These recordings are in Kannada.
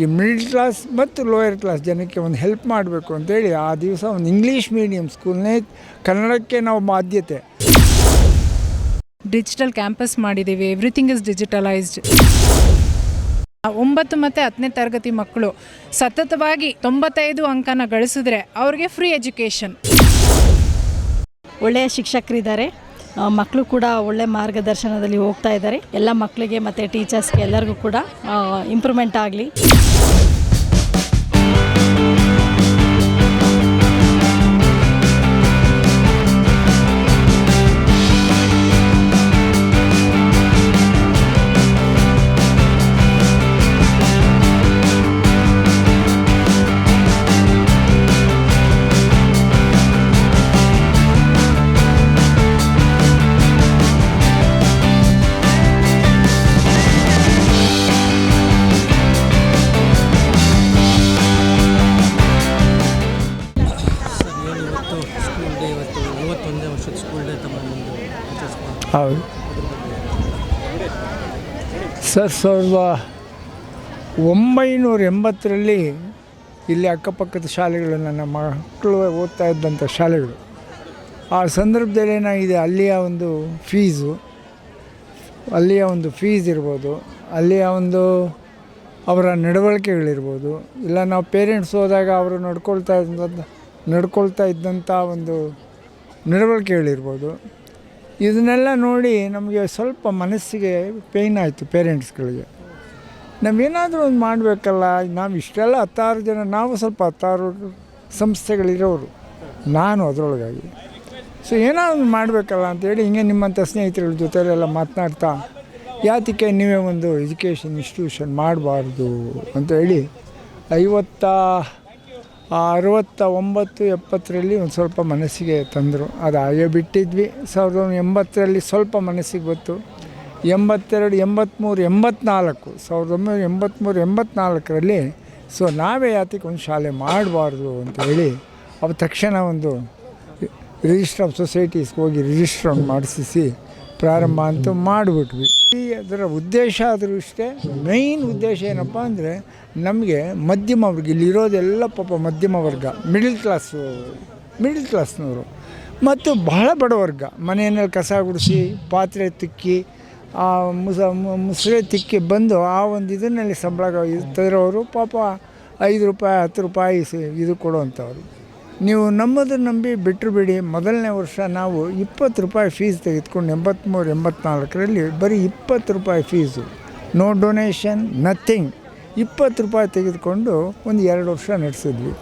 ಈ ಮಿಡ್ಲ್ ಕ್ಲಾಸ್ ಮತ್ತು ಲೋಯರ್ ಕ್ಲಾಸ್ ಜನಕ್ಕೆ ಒಂದು ಹೆಲ್ಪ್ ಮಾಡಬೇಕು ಅಂತೇಳಿ ಆ ದಿವಸ ಒಂದು ಇಂಗ್ಲೀಷ್ ಮೀಡಿಯಂ ಸ್ಕೂಲ್ನೇ ಕನ್ನಡಕ್ಕೆ ನಾವು ಮಾಧ್ಯತೆ. ಡಿಜಿಟಲ್ ಕ್ಯಾಂಪಸ್ ಮಾಡಿದ್ದೀವಿ. ಎವ್ರಿಥಿಂಗ್ ಇಸ್ ಡಿಜಿಟಲೈಸ್ಡ್ ಒಂಬತ್ತು ಮತ್ತು ಹತ್ತನೇ ತರಗತಿ ಮಕ್ಕಳು ಸತತವಾಗಿ ತೊಂಬತ್ತೈದು ಅಂಕನ ಗಳಿಸಿದ್ರೆ ಅವ್ರಿಗೆ ಫ್ರೀ ಎಜುಕೇಷನ್ ಒಳ್ಳೆಯ ಶಿಕ್ಷಕರಿದ್ದಾರೆ. ಮಕ್ಕಳು ಕೂಡ ಒಳ್ಳೆ ಮಾರ್ಗದರ್ಶನದಲ್ಲಿ ಹೋಗ್ತಾ ಇದ್ದಾರೆ. ಎಲ್ಲ ಮಕ್ಕಳಿಗೆ ಮತ್ತು ಟೀಚರ್ಸ್ಗೆ ಎಲ್ಲರಿಗೂ ಕೂಡ ಇಂಪ್ರೂವ್ಮೆಂಟ್ ಆಗಲಿ. ಹೌದು. ಸರ್, ಸಾವಿರದ ಒಂಬೈನೂರ ಎಂಬತ್ತರಲ್ಲಿ ಇಲ್ಲಿ ಅಕ್ಕಪಕ್ಕದ ಶಾಲೆಗಳು ನನ್ನ ಮಕ್ಕಳು ಓದ್ತಾ ಇದ್ದಂಥ ಶಾಲೆಗಳು. ಆ ಸಂದರ್ಭದಲ್ಲಿ ಏನಾಗಿದೆ ಅಲ್ಲಿಯ ಒಂದು ಫೀಸು, ಅಲ್ಲಿಯ ಒಂದು ಫೀಸ್ ಇರ್ಬೋದು, ಅಲ್ಲಿಯ ಒಂದು ಅವರ ನಡವಳಿಕೆಗಳಿರ್ಬೋದು. ಇಲ್ಲ, ನಾವು ಪೇರೆಂಟ್ಸ್ ಹೋದಾಗ ಅವರು ನಡ್ಕೊಳ್ತಾ ಇದ್ದಂಥ ನಡ್ಕೊಳ್ತಾ ಇದ್ದಂಥ ಒಂದು ನಡವಳಿಕೆಗಳಿರ್ಬೋದು. ಇದನ್ನೆಲ್ಲ ನೋಡಿ ನಮಗೆ ಸ್ವಲ್ಪ ಮನಸ್ಸಿಗೆ ಪೇಯ್ನ್ ಆಯಿತು ಪೇರೆಂಟ್ಸ್ಗಳಿಗೆ ನಾವೇನಾದರೂ ಒಂದು ಮಾಡಬೇಕಲ್ಲ, ನಾವು ಇಷ್ಟೆಲ್ಲ ಹತ್ತಾರು ಜನ, ನಾವು ಸ್ವಲ್ಪ ಹತ್ತಾರು ಸಂಸ್ಥೆಗಳಿರೋರು, ನಾನು ಅದರೊಳಗಾಗಿ. ಸೊ ಏನೋ ಒಂದು ಮಾಡಬೇಕಲ್ಲ ಅಂತೇಳಿ ಹಿಂಗೆ ನಿಮ್ಮಂಥ ಸ್ನೇಹಿತರ ಜೊತೆಲೆಲ್ಲ ಮಾತನಾಡ್ತಾ, ಯಾತಕ್ಕೆ ನೀವೇ ಒಂದು ಎಜುಕೇಷನ್ ಇನ್ಸ್ಟಿಟ್ಯೂಷನ್ ಮಾಡಬಾರ್ದು ಅಂತ ಹೇಳಿ ಐವತ್ತ ಅರವತ್ತ ಒಂಬತ್ತು ಎಪ್ಪತ್ತರಲ್ಲಿ ಒಂದು ಸ್ವಲ್ಪ ಮನಸ್ಸಿಗೆ ತಂದರು. ಅದು ಹಾಗೆ ಬಿಟ್ಟಿದ್ವಿ. ಸಾವಿರದ ಎಂಬತ್ತರಲ್ಲಿ ಸ್ವಲ್ಪ ಮನಸ್ಸಿಗೆ ಬಂತು. ಎಂಬತ್ತೆರಡು ಎಂಬತ್ತ್ಮೂರು ಎಂಬತ್ನಾಲ್ಕು, ಸಾವಿರದ ಒಂಬೈನೂರ ಎಂಬತ್ತ್ಮೂರು ಎಂಬತ್ನಾಲ್ಕರಲ್ಲಿ ಸೊ ನಾವೇ ಯಾತಕ್ಕೆ ಒಂದು ಶಾಲೆ ಮಾಡಬಾರ್ದು ಅಂತ ಹೇಳಿ ಅವ ತಕ್ಷಣ ಒಂದು ರಿಜಿಸ್ಟ್ರ್ ಆಫ್ ಸೊಸೈಟೀಸ್ಗೆ ಹೋಗಿ ರಿಜಿಸ್ಟ್ರ್ ಮಾಡಿಸಿ ಪ್ರಾರಂಭ ಅಂತ ಮಾಡಿಬಿಟ್ವಿ. ಈ ಅದರ ಉದ್ದೇಶ ಆದರೂ ಇಷ್ಟೇ ಮೈನ್ ಉದ್ದೇಶ ಏನಪ್ಪ ಅಂದರೆ ನಮಗೆ ಮಧ್ಯಮ ವರ್ಗ ಇಲ್ಲಿರೋದೆಲ್ಲ ಪಾಪ ಮಧ್ಯಮ ವರ್ಗ ಮಿಡಿಲ್ ಕ್ಲಾಸು ಮಿಡಿಲ್ ಕ್ಲಾಸ್ನವರು ಮತ್ತು ಬಹಳ ಬಡ ವರ್ಗ ಮನೆಯಲ್ಲಿ ಕಸ ಗುಡಿಸಿ, ಪಾತ್ರೆ ತಿಕ್ಕಿ, ಆ ಮುಸ, ಮುಸುರೆ ತಿಕ್ಕಿ ಬಂದು ಆ ಒಂದು ಇದನ್ನಲ್ಲಿ ಸಂಬಳ ತರೋರು ಪಾಪ ಐದು ರೂಪಾಯಿ, ಹತ್ತು ರೂಪಾಯಿ ಇದು ಕೊಡುವಂಥವ್ರು. ನೀವು ನಮ್ಮದನ್ನು ನಂಬಿ ಬಿಟ್ಟರು ಬಿಡಿ ಮೊದಲನೇ ವರ್ಷ ನಾವು ಇಪ್ಪತ್ತು ರೂಪಾಯಿ ಫೀಸ್ ತೆಗೆದುಕೊಂಡು ಎಂಬತ್ತ್ಮೂರು ಎಂಬತ್ನಾಲ್ಕರಲ್ಲಿ ಬರೀ ಇಪ್ಪತ್ತು ರೂಪಾಯಿ ಫೀಸು ನೋ ಡೊನೇಷನ್ ನಥಿಂಗ್ ಇಪ್ಪತ್ತು ರೂಪಾಯಿ ತೆಗೆದುಕೊಂಡು ಒಂದು ಎರಡು ವರ್ಷ ನಡೆಸಿದ್ವಿ.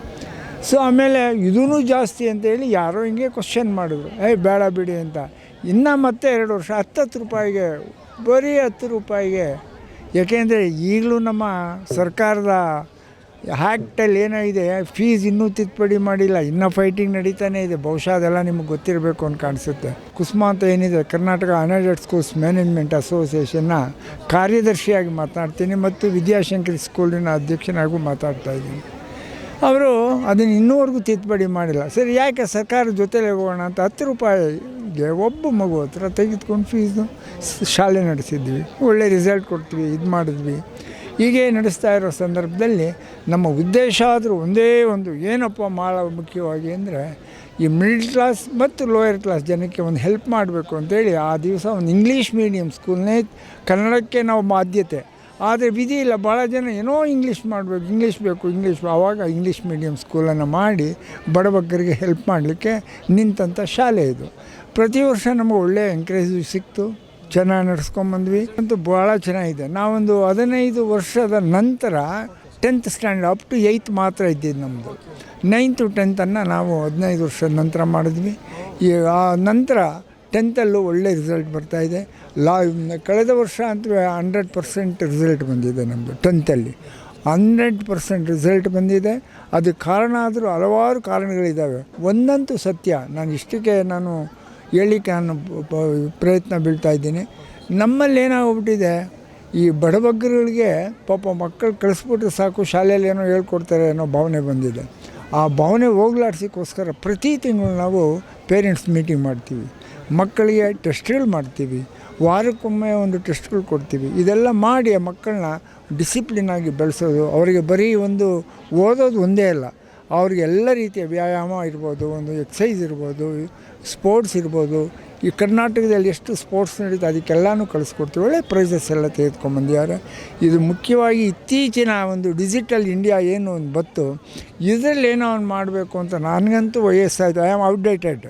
ಸೊ ಆಮೇಲೆ ಇದೂ ಜಾಸ್ತಿ ಅಂತೇಳಿ ಯಾರೋ ಹಿಂಗೆ ಕ್ವಶನ್ ಮಾಡಿದ್ರು. ಏಯ್, ಬೇಡ ಬಿಡಿ ಅಂತ. ಇನ್ನು ಮತ್ತೆ ಎರಡು ವರ್ಷ, ಹತ್ತತ್ತು ರೂಪಾಯಿಗೆ, ಬರೀ ಹತ್ತು ರೂಪಾಯಿಗೆ. ಯಾಕೆಂದರೆ ಈಗಲೂ ನಮ್ಮ ಸರ್ಕಾರದ ಹ್ಯಾಕ್ಟಲ್ಲಿ ಏನೋ ಇದೆ ಫೀಸ್ ಇನ್ನೂ ತಿದ್ದುಪಡಿ ಮಾಡಿಲ್ಲ, ಇನ್ನೂ ಫೈಟಿಂಗ್ ನಡೀತಾನೆ ಇದೆ, ಬಹುಶಃ ಅದೆಲ್ಲ ನಿಮಗೆ ಗೊತ್ತಿರಬೇಕು ಅಂತ ಕಾಣಿಸುತ್ತೆ. ಕುಸುಮಾ ಅಂತ ಏನಿದೆ, ಕರ್ನಾಟಕ ಅನ್ಎಡೆಡ್ ಸ್ಕೂಲ್ಸ್ ಮ್ಯಾನೇಜ್ಮೆಂಟ್ ಅಸೋಸಿಯೇಷನ್ನ ಕಾರ್ಯದರ್ಶಿಯಾಗಿ ಮಾತನಾಡ್ತೀನಿ ಮತ್ತು ವಿದ್ಯಾಶಂಕರಿ ಸ್ಕೂಲಿನ ಅಧ್ಯಕ್ಷನಾಗೂ ಮಾತಾಡ್ತಾ ಇದ್ದೀನಿ. ಅವರು ಅದನ್ನು ಇನ್ನೂವರೆಗೂ ತಿದ್ದುಪಡಿ ಮಾಡಿಲ್ಲ. ಸರಿ, ಯಾಕೆ ಸರ್ಕಾರದ ಜೊತೆಲೇ ಹೋಗೋಣ ಅಂತ ಹತ್ತು ರೂಪಾಯಿಗೆ ಒಬ್ಬ ಮಗು ಹತ್ರ ತೆಗೆದುಕೊಂಡು ಫೀಸು ಶಾಲೆ ನಡೆಸಿದ್ವಿ. ಒಳ್ಳೆ ರಿಸಲ್ಟ್ ಕೊಡ್ತೀವಿ, ಇದು ಮಾಡಿದ್ವಿ. ಹೀಗೆ ನಡೆಸ್ತಾ ಇರೋ ಸಂದರ್ಭದಲ್ಲಿ ನಮ್ಮ ಉದ್ದೇಶ ಆದರೂ ಒಂದೇ ಒಂದು ಏನಪ್ಪ ಭಾಳ ಮುಖ್ಯವಾಗಿ ಅಂದರೆ ಈ ಮಿಡ್ಲ್ ಕ್ಲಾಸ್ ಮತ್ತು ಲೋಯರ್ ಕ್ಲಾಸ್ ಜನಕ್ಕೆ ಒಂದು ಹೆಲ್ಪ್ ಮಾಡಬೇಕು ಅಂತೇಳಿ ಆ ದಿವಸ ಒಂದು ಇಂಗ್ಲೀಷ್ ಮೀಡಿಯಮ್ ಸ್ಕೂಲ್ನೇ ಕನ್ನಡಕ್ಕೆ ನಾವು ಆದ್ಯತೆ ಆದರೆ ವಿಧಿ ಇಲ್ಲ ಭಾಳ ಜನ ಏನೋ ಇಂಗ್ಲೀಷ್ ಮಾಡಬೇಕು ಇಂಗ್ಲೀಷ್ ಬೇಕು ಇಂಗ್ಲೀಷ್ ಆವಾಗ ಇಂಗ್ಲೀಷ್ ಮೀಡಿಯಮ್ ಸ್ಕೂಲನ್ನು ಮಾಡಿ ಬಡಬಗ್ಗರಿಗೆ ಹೆಲ್ಪ್ ಮಾಡಲಿಕ್ಕೆ ನಿಂತಂಥ ಶಾಲೆ ಇದು. ಪ್ರತಿ ವರ್ಷ ನಮಗೆ ಒಳ್ಳೆಯ ಎಂಕರೇಜ್ ಸಿಕ್ತು. ಚೆನ್ನಾಗಿ ನಡೆಸ್ಕೊಂಬಂದ್ವಿ ಅಂತೂ ಭಾಳ ಚೆನ್ನಾಗಿದೆ. ನಾವೊಂದು ಹದಿನೈದು ವರ್ಷದ ನಂತರ tenth standard up to eighth ಮಾತ್ರ ಇದ್ದಿದ್ದು ನಮ್ಮದು ನೈನ್ತು ಟೆಂತನ್ನು ನಾವು ಹದಿನೈದು ವರ್ಷದ ನಂತರ ಮಾಡಿದ್ವಿ. ಈ ಆ ನಂತರ ಟೆಂತಲ್ಲೂ ಒಳ್ಳೆ ರಿಸಲ್ಟ್ ಬರ್ತಾಯಿದೆ ಲಾ, ಕಳೆದ ವರ್ಷ ಅಂತೂ ಹಂಡ್ರೆಡ್ ಪರ್ಸೆಂಟ್ ರಿಸಲ್ಟ್ ಬಂದಿದೆ ನಮ್ಮದು ಟೆಂತಲ್ಲಿ ಹಂಡ್ರೆಡ್ ಪರ್ಸೆಂಟ್ ರಿಸಲ್ಟ್ ಬಂದಿದೆ. ಅದಕ್ಕೆ ಕಾರಣ ಆದರೂ ಹಲವಾರು ಕಾರಣಗಳಿದ್ದಾವೆ. ಒಂದಂತೂ ಸತ್ಯ. ನಾನು ಇಷ್ಟಕ್ಕೆ ನಾನು ಹೇಳಲಿಕ್ಕೆ ನಾನು ಪ್ರಯತ್ನ ಬೀಳ್ತಾ ಇದ್ದೀನಿ. ನಮ್ಮಲ್ಲಿ ಏನಾಗ್ಬಿಟ್ಟಿದೆ, ಈ ಬಡಬಗ್ಗರುಗಳಿಗೆ ಪಾಪ ಮಕ್ಕಳು ಕಳಿಸ್ಬಿಟ್ರೆ ಸಾಕು, ಶಾಲೆಯಲ್ಲಿ ಏನೋ ಹೇಳ್ಕೊಡ್ತಾರೆ ಅನ್ನೋ ಭಾವನೆ ಬಂದಿದೆ. ಆ ಭಾವನೆ ಹೋಗ್ಲಾಡ್ಸೋಕ್ಕೋಸ್ಕರ ಪ್ರತಿ ತಿಂಗಳು ನಾವು ಪೇರೆಂಟ್ಸ್ ಮೀಟಿಂಗ್ ಮಾಡ್ತೀವಿ. ಮಕ್ಕಳಿಗೆ ಟೆಸ್ಟ್ಗಳು ಮಾಡ್ತೀವಿ. ವಾರಕ್ಕೊಮ್ಮೆ ಒಂದು ಟೆಸ್ಟ್ಗಳು ಕೊಡ್ತೀವಿ. ಇದೆಲ್ಲ ಮಾಡಿ ಆ ಮಕ್ಕಳನ್ನ ಡಿಸಿಪ್ಲಿನ್ ಆಗಿ ಬೆಳೆಸೋದು, ಅವರಿಗೆ ಬರೀ ಒಂದು ಓದೋದು ಒಂದೇ ಅಲ್ಲ ಅವ್ರಿಗೆ ಎಲ್ಲ ರೀತಿಯ ವ್ಯಾಯಾಮ ಇರ್ಬೋದು, ಒಂದು ಎಕ್ಸೈಸ್ ಇರ್ಬೋದು ಸ್ಪೋರ್ಟ್ಸ್ ಇರ್ಬೋದು. ಈ ಕರ್ನಾಟಕದಲ್ಲಿ ಎಷ್ಟು ಸ್ಪೋರ್ಟ್ಸ್ ನಡೀತು ಅದಕ್ಕೆಲ್ಲಾನು ಕಳಿಸ್ಕೊಡ್ತೀವಿ. ಒಳ್ಳೆ ಪ್ರೈಸಸ್ ಎಲ್ಲ ತೆಗೆದುಕೊಂಬಂದಿದ್ದಾರೆ ಇದು ಮುಖ್ಯವಾಗಿ ಇತ್ತೀಚಿನ ಒಂದು ಡಿಜಿಟಲ್ ಇಂಡಿಯಾ ಏನು ಒಂದು ಬತ್ತು ಇದರಲ್ಲಿ ಏನೋ ಒಂದು ಮಾಡಬೇಕು ಅಂತ ನನಗಂತೂ ವಯಸ್ಸಾಯಿತು. ಐ ಆಮ್ ಔಟ್ಡೇಟೆಡ್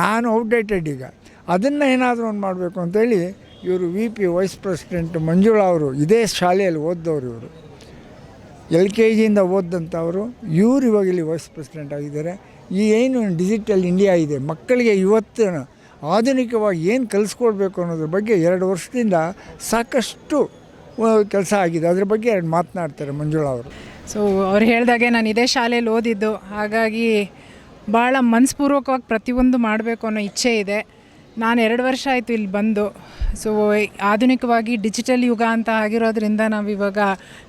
ನಾನು ಔಟ್ಡೇಟೆಡ್ ಈಗ. ಅದನ್ನು ಏನಾದರೂ ಒಂದು ಮಾಡಬೇಕು ಅಂತೇಳಿ ಇವರು V P vice president Manjula ಅವರು, ಇದೇ ಶಾಲೆಯಲ್ಲಿ ಓದಿದವರು ಇವರು. ಎಲ್ ಕೆ ಜಿಯಿಂದ ಓದಂಥವರು ಇವರು ಇವಾಗ ಇಲ್ಲಿ ವೈಸ್ ಪ್ರೆಸಿಡೆಂಟ್ ಆಗಿದ್ದಾರೆ. ಈ ಏನು ಡಿಜಿಟಲ್ ಇಂಡಿಯಾ ಇದೆ, ಮಕ್ಕಳಿಗೆ ಇವತ್ತು ಆಧುನಿಕವಾಗಿ ಏನು ಕಲಿಸ್ಕೊಡ್ಬೇಕು ಅನ್ನೋದ್ರ ಬಗ್ಗೆ ಎರಡು ವರ್ಷದಿಂದ ಸಾಕಷ್ಟು ಕೆಲಸ ಆಗಿದೆ. ಅದ್ರ ಬಗ್ಗೆ ಎರಡು ಮಾತನಾಡ್ತಾರೆ ಮಂಜುಳಾ ಅವರು. ಸೊ ಅವ್ರು ಹೇಳಿದಾಗೆ ನಾನು ಇದೇ ಶಾಲೆಯಲ್ಲಿ ಓದಿದ್ದು. ಹಾಗಾಗಿ ಭಾಳ ಮನಸ್ಪೂರ್ವಕವಾಗಿ ಪ್ರತಿಯೊಂದು ಮಾಡಬೇಕು ಅನ್ನೋ ಇಚ್ಛೆ ಇದೆ. ನಾನು ಎರಡು ವರ್ಷ ಆಯಿತು ಇಲ್ಲಿ ಬಂದು. ಸೊ ಆಧುನಿಕವಾಗಿ ಡಿಜಿಟಲ್ ಯುಗ ಅಂತ ಆಗಿರೋದ್ರಿಂದ ನಾವು ಇವಾಗ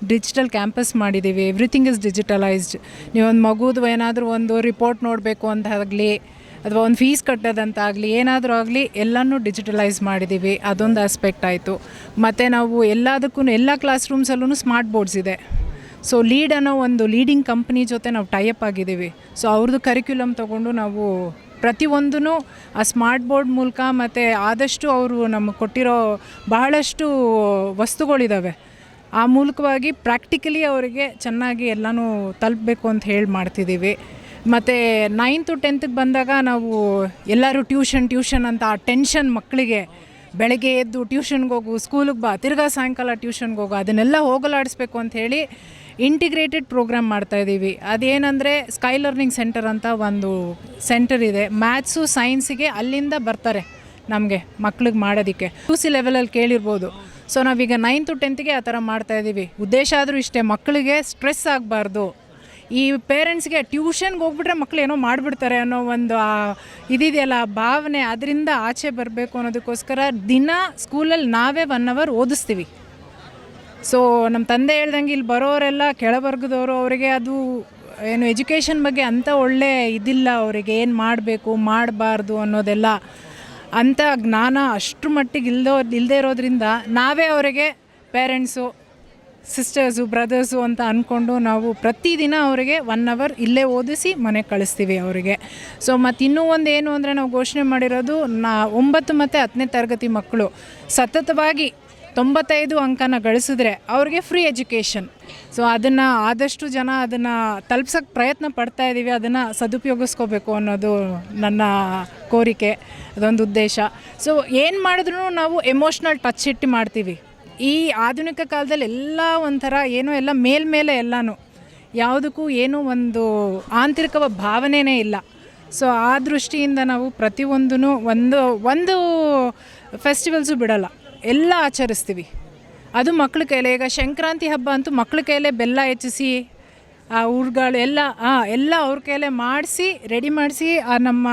ಡಿಜಿಟಲ್ ಕ್ಯಾಂಪಸ್ ಮಾಡಿದ್ದೀವಿ ಎವ್ರಿಥಿಂಗ್ ಇಸ್ ಡಿಜಿಟಲೈಸ್ಡ್ ನೀವೊಂದು ಮಗುದು ಏನಾದರೂ ಒಂದು ರಿಪೋರ್ಟ್ ನೋಡಬೇಕು ಅಂತಾಗಲಿ ಅಥವಾ ಒಂದು ಫೀಸ್ ಕಟ್ಟೋದಂತಾಗಲಿ ಏನಾದರೂ ಆಗಲಿ, ಎಲ್ಲನೂ ಡಿಜಿಟಲೈಸ್ ಮಾಡಿದ್ದೀವಿ ಅದೊಂದು ಆಸ್ಪೆಕ್ಟ್ ಆಯಿತು. ಮತ್ತು ನಾವು ಎಲ್ಲದಕ್ಕೂ ಎಲ್ಲ ಕ್ಲಾಸ್ ರೂಮ್ಸಲ್ಲೂ ಸ್ಮಾರ್ಟ್ ಬೋರ್ಡ್ಸ್ ಇದೆ. ಸೊ ಲೀಡ್ ಅನ್ನೋ ಒಂದು ಲೀಡಿಂಗ್ ಕಂಪ್ನಿ ಜೊತೆ ನಾವು ಟೈಅಪ್ ಆಗಿದ್ದೀವಿ ಸೊ ಅವ್ರದ್ದು ಕರಿಕ್ಯುಲಮ್ ತೊಗೊಂಡು ನಾವು ಪ್ರತಿಯೊಂದೂ ಆ ಸ್ಮಾರ್ಟ್ ಬೋರ್ಡ್ ಮೂಲಕ ಮತ್ತು ಆದಷ್ಟು ಅವರು ನಮಗೆ ಕೊಟ್ಟಿರೋ ಬಹಳಷ್ಟು ವಸ್ತುಗಳಿದ್ದಾವೆ ಆ ಮೂಲಕವಾಗಿ ಪ್ರಾಕ್ಟಿಕಲಿ ಅವರಿಗೆ ಚೆನ್ನಾಗಿ ಎಲ್ಲನೂ ತಲುಪಬೇಕು ಅಂತ ಹೇಳಿ ಮಾಡ್ತಿದ್ದೀವಿ ಮತ್ತು ನೈನ್ತು ಟೆಂತ್ಗೆ ಬಂದಾಗ ನಾವು ಎಲ್ಲರೂ ಟ್ಯೂಷನ್ ಟ್ಯೂಷನ್ ಅಂತ ಆ ಟೆನ್ಷನ್ ಮಕ್ಕಳಿಗೆ ಬೆಳಗ್ಗೆ ಎದ್ದು ಟ್ಯೂಷನ್ಗೆ ಹೋಗು ಸ್ಕೂಲಿಗೆ ಬಾ, ತಿರ್ಗಾ ಸಾಯಂಕಾಲ ಟ್ಯೂಷನ್ಗೆ ಹೋಗು, ಅದನ್ನೆಲ್ಲ ಹೋಗಲಾಡಿಸ್ಬೇಕು ಅಂತ ಹೇಳಿ ಇಂಟಿಗ್ರೇಟೆಡ್ ಪ್ರೋಗ್ರಾಮ್ ಮಾಡ್ತಾಯಿದ್ದೀವಿ ಅದೇನೆಂದರೆ ಸ್ಕೈ ಲರ್ನಿಂಗ್ ಸೆಂಟರ್ ಅಂತ ಒಂದು ಸೆಂಟರ್ ಇದೆ. ಮ್ಯಾಥ್ಸು ಸೈನ್ಸಿಗೆ ಅಲ್ಲಿಂದ ಬರ್ತಾರೆ ನಮಗೆ ಮಕ್ಳಿಗೆ ಮಾಡೋದಕ್ಕೆ. ಯು ಸಿ ಲೆವೆಲಲ್ಲಿ ಕೇಳಿರ್ಬೋದು. ಸೊ ನಾವೀಗ ನೈನ್ತು ಟೆಂತ್ಗೆ ಆ ಥರ ಮಾಡ್ತಾಯಿದ್ದೀವಿ ಉದ್ದೇಶ ಆದರೂ ಇಷ್ಟೇ ಮಕ್ಕಳಿಗೆ ಸ್ಟ್ರೆಸ್ ಆಗಬಾರ್ದು. ಈ ಪೇರೆಂಟ್ಸ್ಗೆ ಟ್ಯೂಷನ್ಗೆ ಹೋಗ್ಬಿಟ್ರೆ ಮಕ್ಕಳು ಏನೋ ಮಾಡಿಬಿಡ್ತಾರೆ ಅನ್ನೋ ಒಂದು ಇದಿದೆಯಲ್ಲ, ಆ ಭಾವನೆ, ಅದರಿಂದ ಆಚೆ ಬರಬೇಕು ಅನ್ನೋದಕ್ಕೋಸ್ಕರ ದಿನ ಸ್ಕೂಲಲ್ಲಿ ನಾವೇ ಒನ್ ಅವರ್ ಓದಿಸ್ತೀವಿ. ಸೊ ನಮ್ಮ ತಂದೆ ಹೇಳ್ದಂಗೆ ಇಲ್ಲಿ ಬರೋರೆಲ್ಲ ಕೆಳವರ್ಗದವರು, ಅವರಿಗೆ ಅದು ಏನು ಎಜುಕೇಷನ್ ಬಗ್ಗೆ ಅಂಥ ಒಳ್ಳೆ ಇದಿಲ್ಲ. ಅವರಿಗೆ ಏನು ಮಾಡಬೇಕು, ಮಾಡಬಾರ್ದು ಅನ್ನೋದೆಲ್ಲ ಅಂಥ ಜ್ಞಾನ ಅಷ್ಟು ಮಟ್ಟಿಗೆ ಇಲ್ದೋ ಇಲ್ಲದೇ ಇರೋದ್ರಿಂದ ನಾವೇ ಅವರಿಗೆ ಪೇರೆಂಟ್ಸು ಸಿಸ್ಟರ್ಸು ಬ್ರದರ್ಸು ಅಂತ ಅಂದ್ಕೊಂಡು ನಾವು ಪ್ರತಿದಿನ ಅವರಿಗೆ ಒನ್ ಅವರ್ ಇಲ್ಲೇ ಓದಿಸಿ ಮನೆಗೆ ಕಳಿಸ್ತೀವಿ ಅವರಿಗೆ. ಸೊ ಮತ್ತು ಇನ್ನೂ ಒಂದು ಏನು ಅಂದರೆ ನಾವು ಘೋಷಣೆ ಮಾಡಿರೋದು ನಾ ಒಂಬತ್ತು ಮತ್ತು ಹತ್ತನೇ ತರಗತಿ ಮಕ್ಕಳು ಸತತವಾಗಿ ತೊಂಬತ್ತೈದು ಅಂಕನ ಗಳಿಸಿದ್ರೆ ಅವ್ರಿಗೆ ಫ್ರೀ ಎಜುಕೇಷನ್ ಸೊ ಅದನ್ನು ಆದಷ್ಟು ಜನ ಅದನ್ನು ತಲುಪ್ಸೋಕ್ಕೆ ಪ್ರಯತ್ನ ಪಡ್ತಾ ಇದ್ದೀವಿ ಅದನ್ನು ಸದುಪಯೋಗಿಸ್ಕೋಬೇಕು ಅನ್ನೋದು ನನ್ನ ಕೋರಿಕೆ, ಅದೊಂದು ಉದ್ದೇಶ. ಸೊ ಏನು ಮಾಡಿದ್ರೂ ನಾವು ಎಮೋಷ್ನಲ್ ಟಚ್ ಇಟ್ಟು ಮಾಡ್ತೀವಿ. ಈ ಆಧುನಿಕ ಕಾಲದಲ್ಲಿ ಎಲ್ಲ ಒಂಥರ ಏನೋ ಎಲ್ಲ ಮೇಲ್ಮೇಲೆ ಎಲ್ಲನೂ. ಯಾವುದಕ್ಕೂ ಏನೂ ಒಂದು ಆಂತರಿಕ ಭಾವನೆಯೇ ಇಲ್ಲ. ಸೊ ಆ ದೃಷ್ಟಿಯಿಂದ ನಾವು ಪ್ರತಿಯೊಂದೂ ಒಂದು ಒಂದು ಫೆಸ್ಟಿವಲ್ಸು ಬಿಡಲ್ಲ. ಎಲ್ಲ ಆಚರಿಸ್ತೀವಿ. ಅದು ಮಕ್ಳ ಕೈಲೇ, ಈಗ ಸಂಕ್ರಾಂತಿ ಹಬ್ಬ ಅಂತೂ ಮಕ್ಳ ಕೈಲೇ ಬೆಲ್ಲ ಹೆಚ್ಚಿಸಿ, ಆ ಊರುಗಳು ಎಲ್ಲ ಹಾಂ ಎಲ್ಲ ಅವ್ರ ಕೈಲೇ ಮಾಡಿಸಿ, ರೆಡಿ ಮಾಡಿಸಿ, ಆ ನಮ್ಮ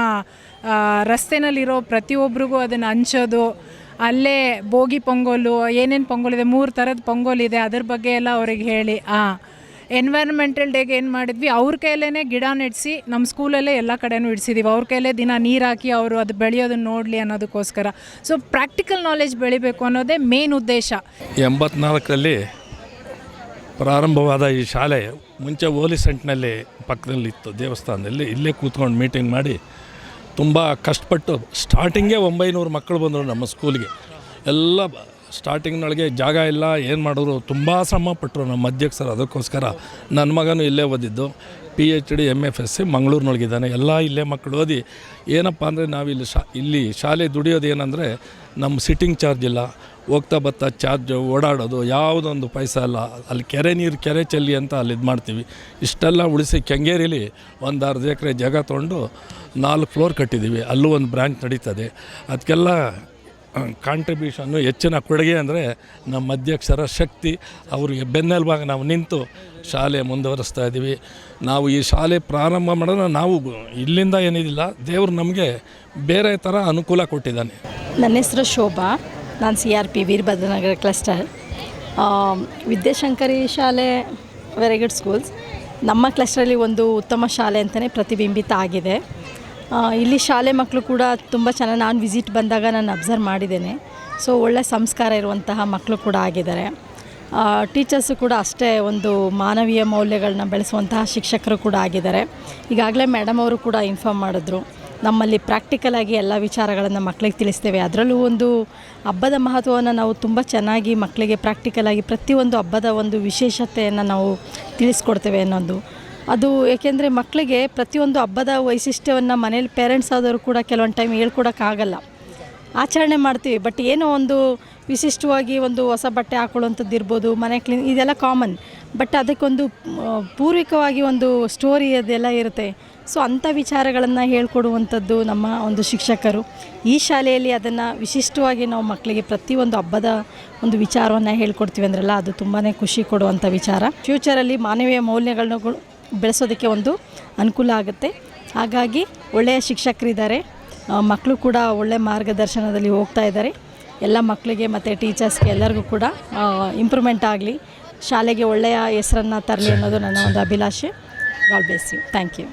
ರಸ್ತೆನಲ್ಲಿರೋ ಪ್ರತಿಯೊಬ್ಬರಿಗೂ ಅದನ್ನು ಹಂಚೋದು, ಅಲ್ಲೇ ಭೋಗಿ ಪೊಂಗೋಲು, ಏನೇನು ಪೊಂಗಲ್ ಇದೆ, ಮೂರು ಥರದ ಪೊಂಗಲ್ ಇದೆ, ಅದ್ರ ಬಗ್ಗೆ ಎಲ್ಲ ಅವ್ರಿಗೆ ಹೇಳಿ ಹಾಂ ಎನ್ವೈರ್ಮೆಂಟಲ್ ಡೇಗೆ ಏನು ಮಾಡಿದ್ವಿ? ಅವ್ರ ಕೈಲೇ ಗಿಡ ನೆಡೆಸಿ ನಮ್ಮ ಸ್ಕೂಲಲ್ಲೇ ಎಲ್ಲ ಕಡೆನೂ ಇಡಿಸಿದ್ದೀವಿ ಅವ್ರ ಕೈಲೇ ದಿನ ನೀರು ಹಾಕಿ ಅವರು ಅದು ಬೆಳೆಯೋದನ್ನ ನೋಡಲಿ ಅನ್ನೋದಕ್ಕೋಸ್ಕರ. ಸೊ ಪ್ರಾಕ್ಟಿಕಲ್ ನಾಲೆಜ್ ಬೆಳಿಬೇಕು ಅನ್ನೋದೇ ಮೇನ್ ಉದ್ದೇಶ. ಎಂಬತ್ನಾಲ್ಕರಲ್ಲಿ ಪ್ರಾರಂಭವಾದ ಈ ಶಾಲೆ ಮುಂಚೆ ಓಲಿ ಸೆಂಟ್ನಲ್ಲಿ ಪಕ್ಕದಲ್ಲಿತ್ತು. ದೇವಸ್ಥಾನದಲ್ಲಿ ಇಲ್ಲೇ ಕೂತ್ಕೊಂಡು ಮೀಟಿಂಗ್ ಮಾಡಿ ತುಂಬ ಕಷ್ಟಪಟ್ಟು ಸ್ಟಾರ್ಟಿಂಗೇ ಒಂಬೈನೂರು ಮಕ್ಕಳು ಬಂದರು ನಮ್ಮ ಸ್ಕೂಲಿಗೆ ಎಲ್ಲ ಸ್ಟಾರ್ಟಿಂಗ್ನೊಳಗೆ ಜಾಗ ಇಲ್ಲ, ಏನು ಮಾಡಿದ್ರು, ತುಂಬ ಶ್ರಮ ಪಟ್ಟರು ನಮ್ಮ ಅಧ್ಯಕ್ಷರು ಅದಕ್ಕೋಸ್ಕರ. ನನ್ನ ಮಗನೂ ಇಲ್ಲೇ ಓದಿದ್ದು P H D M F S C ಮಂಗಳೂರಿನೊಳಗಿದ್ದಾನೆ ಎಲ್ಲ ಇಲ್ಲೇ ಮಕ್ಕಳು ಓದಿ, ಏನಪ್ಪ ಅಂದರೆ ನಾವಿಲ್ಲಿ ಶಾ, ಇಲ್ಲಿ ಶಾಲೆ ದುಡಿಯೋದು ಏನಂದರೆ ನಮ್ಮ ಸಿಟ್ಟಿಂಗ್ ಚಾರ್ಜ್ ಇಲ್ಲ. ಹೋಗ್ತಾ ಬರ್ತಾ ಚಾರ್ಜ್ ಓಡಾಡೋದು, ಯಾವುದೊಂದು ಪೈಸ ಇಲ್ಲ. ಅಲ್ಲಿ ಕೆರೆ ನೀರು, ಕೆರೆ ಚೆಲ್ಲಿ ಅಂತ ಅಲ್ಲಿ ಇದು ಮಾಡ್ತೀವಿ. ಇಷ್ಟೆಲ್ಲ ಉಳಿಸಿ ಕೆಂಗೇರಿಲಿ ಒಂದು ಅರ್ಧ ಎಕರೆ ಜಾಗ ತೊಗೊಂಡು ನಾಲ್ಕು ಫ್ಲೋರ್ ಕಟ್ಟಿದ್ದೀವಿ ಅಲ್ಲೂ ಒಂದು ಬ್ರ್ಯಾಂಚ್ ನಡೀತದೆ. ಅದಕ್ಕೆಲ್ಲ ಕಾಂಟ್ರಿಬ್ಯೂಷನ್ನು ಹೆಚ್ಚಿನ ಕೊಡುಗೆ ಅಂದರೆ ನಮ್ಮ ಅಧ್ಯಕ್ಷರ ಶಕ್ತಿ. ಅವರಿಗೆ ಬೆನ್ನೆಲುಬಾಗಿ ನಾವು ನಿಂತು ಶಾಲೆ ಮುಂದುವರಿಸ್ತಾ ಇದ್ದೀವಿ ನಾವು ಈ ಶಾಲೆ ಪ್ರಾರಂಭ ಮಾಡೋಣ. ನಾವು ಇಲ್ಲಿಂದ ಏನಿದಿಲ್ಲ, ದೇವರು ನಮಗೆ ಬೇರೆ ಥರ ಅನುಕೂಲ ಕೊಟ್ಟಿದ್ದಾನೆ. ನನ್ನ ಹೆಸರು ಶೋಭಾ. ನಾನು C R P Veerabhadranagar cluster Vidyashankari ಶಾಲೆ ವೆರಿ ಗುಡ್ ಸ್ಕೂಲ್ಸ್ ನಮ್ಮ ಕ್ಲಸ್ಟರಲ್ಲಿ ಒಂದು ಉತ್ತಮ ಶಾಲೆ ಅಂತಲೇ ಪ್ರತಿಬಿಂಬಿತ ಆಗಿದೆ. ಇಲ್ಲಿ ಶಾಲೆ ಮಕ್ಕಳು ಕೂಡ ತುಂಬ ಚೆನ್ನಾಗಿ ನಾನು ವಿಸಿಟ್ ಬಂದಾಗ ನಾನು ಅಬ್ಸರ್ವ್ ಮಾಡಿದ್ದೇನೆ. ಸೊ ಒಳ್ಳೆ ಸಂಸ್ಕಾರ ಇರುವಂತಹ ಮಕ್ಕಳು ಕೂಡ ಆಗಿದ್ದಾರೆ. ಟೀಚರ್ಸು ಕೂಡ ಅಷ್ಟೇ ಒಂದು ಮಾನವೀಯ ಮೌಲ್ಯಗಳನ್ನ ಬೆಳೆಸುವಂತಹ ಶಿಕ್ಷಕರು ಕೂಡ ಆಗಿದ್ದಾರೆ. ಈಗಾಗಲೇ ಮೇಡಮ್ ಅವರು ಕೂಡ ಇನ್ಫಾರ್ಮ್ ಮಾಡಿದ್ರು. ನಮ್ಮಲ್ಲಿ ಪ್ರಾಕ್ಟಿಕಲ್ ಆಗಿ ಎಲ್ಲ ವಿಚಾರಗಳನ್ನು ಮಕ್ಕಳಿಗೆ ತಿಳಿಸ್ತೇವೆ. ಅದರಲ್ಲೂ ಒಂದು ಹಬ್ಬದ ಮಹತ್ವವನ್ನು ನಾವು ತುಂಬ ಚೆನ್ನಾಗಿ ಮಕ್ಕಳಿಗೆ ಪ್ರಾಕ್ಟಿಕಲ್ ಆಗಿ ಪ್ರತಿಯೊಂದು ಹಬ್ಬದ ಒಂದು ವಿಶೇಷತೆಯನ್ನು ನಾವು ತಿಳಿಸ್ಕೊಡ್ತೇವೆ ಅನ್ನೋದು. ಅದು ಏಕೆಂದರೆ ಮಕ್ಕಳಿಗೆ ಪ್ರತಿಯೊಂದು ಹಬ್ಬದ ವೈಶಿಷ್ಟ್ಯವನ್ನು ಮನೇಲಿ ಪೇರೆಂಟ್ಸ್ ಆದವರು ಕೂಡ ಕೆಲವೊಂದು ಟೈಮ್ ಹೇಳ್ಕೊಡೋಕ್ಕಾಗಲ್ಲ. ಆಚರಣೆ ಮಾಡ್ತೀವಿ ಬಟ್ ಏನೋ ಒಂದು ವಿಶಿಷ್ಟವಾಗಿ ಒಂದು ಹೊಸ ಬಟ್ಟೆ ಹಾಕೊಳ್ಳುವಂಥದ್ದು ಇರ್ಬೋದು, ಮನೆ ಕ್ಲೀನ್ ಇದೆಲ್ಲ ಕಾಮನ್ ಬಟ್ ಅದಕ್ಕೊಂದು ಪೂರ್ವಿಕವಾಗಿ ಒಂದು ಸ್ಟೋರಿ ಅದೆಲ್ಲ ಇರುತ್ತೆ. ಸೊ ಅಂಥ ವಿಚಾರಗಳನ್ನು ಹೇಳ್ಕೊಡುವಂಥದ್ದು ನಮ್ಮ ಒಂದು ಶಿಕ್ಷಕರು. ಈ ಶಾಲೆಯಲ್ಲಿ ಅದನ್ನು ವಿಶಿಷ್ಟವಾಗಿ ನಾವು ಮಕ್ಕಳಿಗೆ ಪ್ರತಿಯೊಂದು ಹಬ್ಬದ ಒಂದು ವಿಚಾರವನ್ನು ಹೇಳ್ಕೊಡ್ತೀವಿ ಅಂದ್ರಲ್ಲ, ಅದು ತುಂಬಾ ಖುಷಿ ಕೊಡುವಂಥ ವಿಚಾರ. ಫ್ಯೂಚರಲ್ಲಿ ಮಾನವೀಯ ಮೌಲ್ಯಗಳನ್ನ ಬೆಳೆಸೋದಕ್ಕೆ ಒಂದು ಅನುಕೂಲ ಆಗುತ್ತೆ. ಹಾಗಾಗಿ ಒಳ್ಳೆಯ ಶಿಕ್ಷಕರಿದ್ದಾರೆ. ಮಕ್ಕಳು ಕೂಡ ಒಳ್ಳೆಯ ಮಾರ್ಗದರ್ಶನದಲ್ಲಿ ಹೋಗ್ತಾ ಇದ್ದಾರೆ. ಎಲ್ಲ ಮಕ್ಕಳಿಗೆ ಮತ್ತು ಟೀಚರ್ಸ್ಗೆ ಎಲ್ಲರಿಗೂ ಕೂಡ ಇಂಪ್ರೂವ್ಮೆಂಟ್ ಆಗಲಿ, ಶಾಲೆಗೆ ಒಳ್ಳೆಯ ಹೆಸರನ್ನು ತರಲಿ ಅನ್ನೋದು ನನ್ನ ಒಂದು ಅಭಿಲಾಷೆ. Bless you thank you